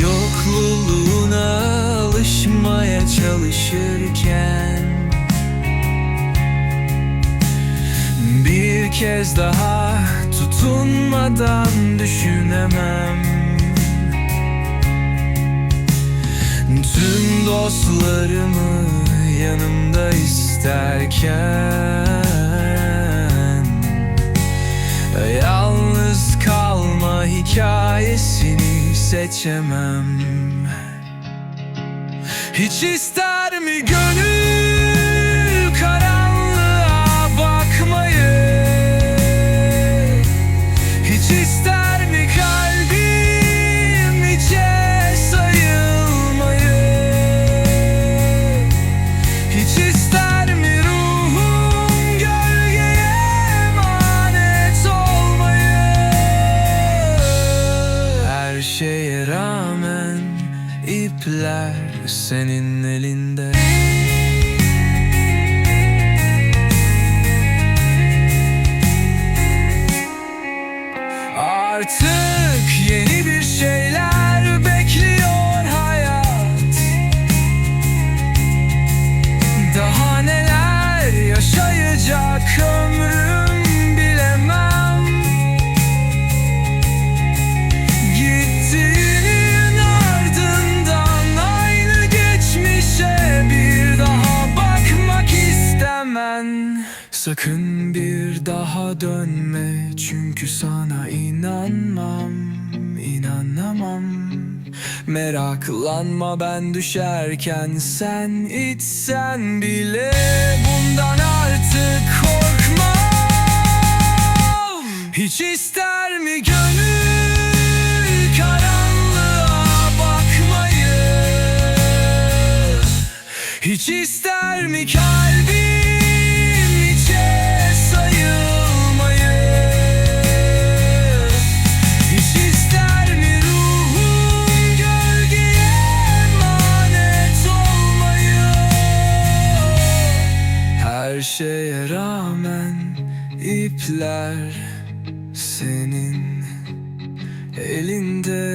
Yokluğuna alışmaya çalışırken Bir kez daha tutunmadan düşünemem. Tüm dostlarımı yanımda isterken. Yalnız kalma hikayesini seçemem. Hiç ister mi gönül ipler senin elinde. Artık yeni bir şeyler bekliyor hayat. Daha neler yaşayacak ömrüm Sakın bir daha dönme çünkü sana inanmam inanamam. Meraklanma ben düşerken sen içsen bile bundan artık korkmam. Hiç ister mi gönül karanlığa bakmayı? Hiç ister mi kalbim Her şeye rağmen ipler senin. Elinde